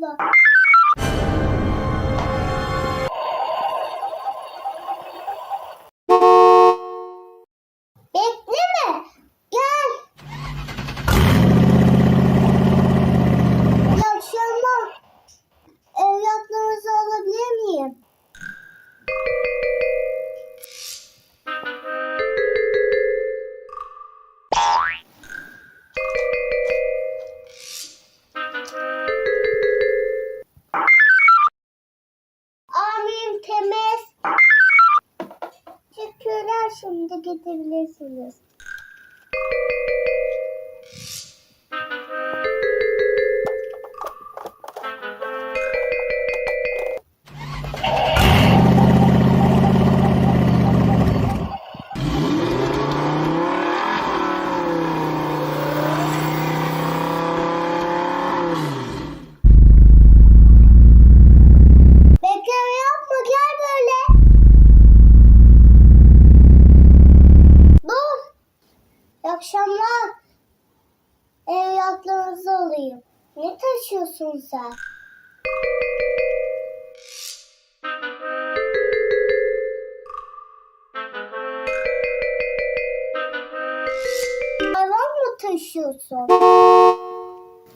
yolda. Şimdi gidebilirsiniz. Ne taşıyorsun sen? Hayvan mı taşıyorsun?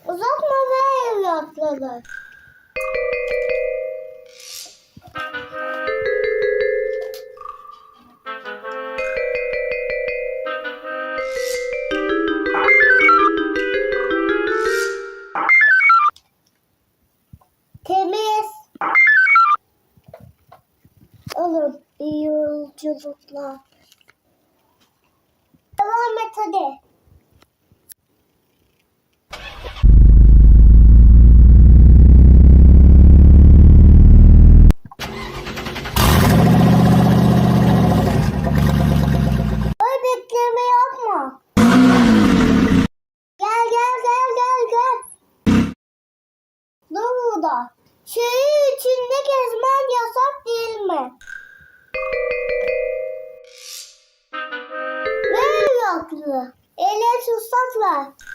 Uzatma ver evlatları. Yolculuklar. Devam et hadi. Bye.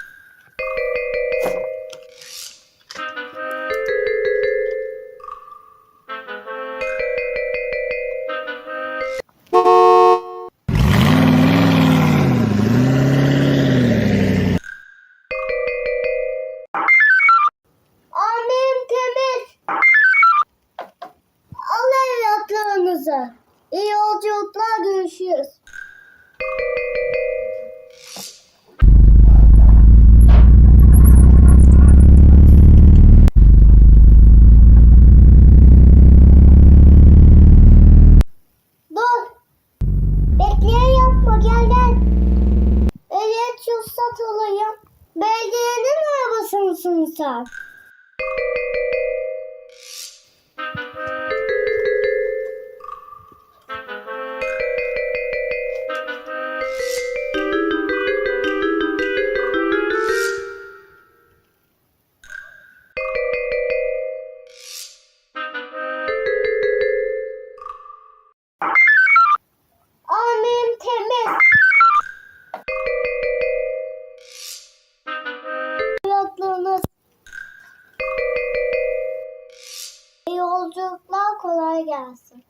Yolculuklar kolay gelsin.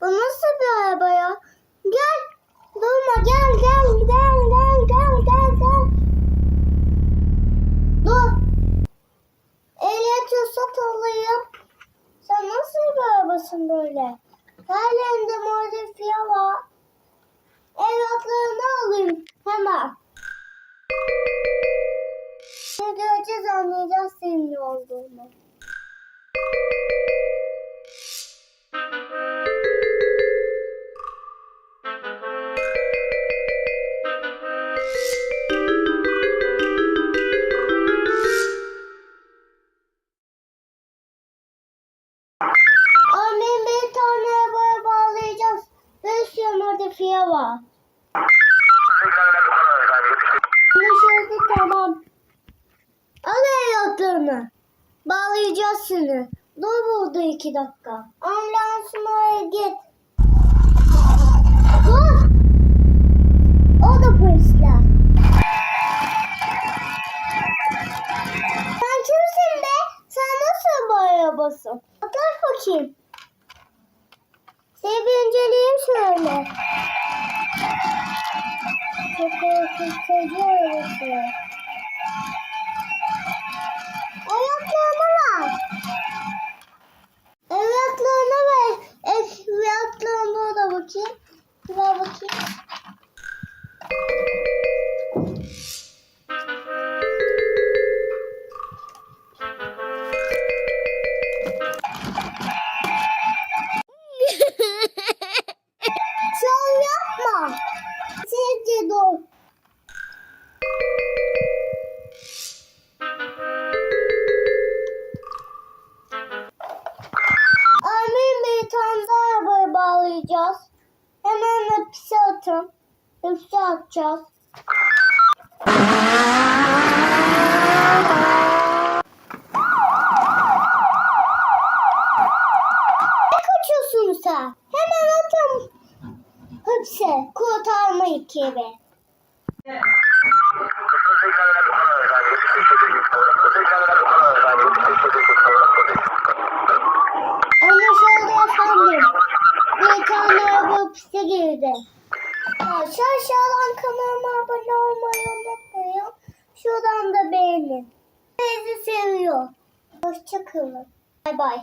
Bu nasıl bir araba ya? Gel. Durma gel gel gel gel gel gel gel. Dur. Ehliyet ruhsat alayım. Arabasın böyle? Her yerinde modifiye var. Evlatlarını alayım hemen. Ne göreceğiz anlayacağız senin ne olduğunu. Seni. Dur burada iki dakika. Ambulansın git. Dur. O da polisler. Sen kimsin be? Sen nasıl bu arabasın? Atar bakayım. Seni bir inceleyeyim şöyle. Çok korkutucu arabası. Hapise atacağız. Ne kaçıyorsun sen? Hemen atın hapse. Kurtarma ekibi. Anlaşıldı efendim. Bir tane araba hapise girdi. Aşağı aşağıdan kanalıma abone olmayı unutmayın. Şuradan da beğenin. Sizi seviyor. Hoşçakalın. Bay bay.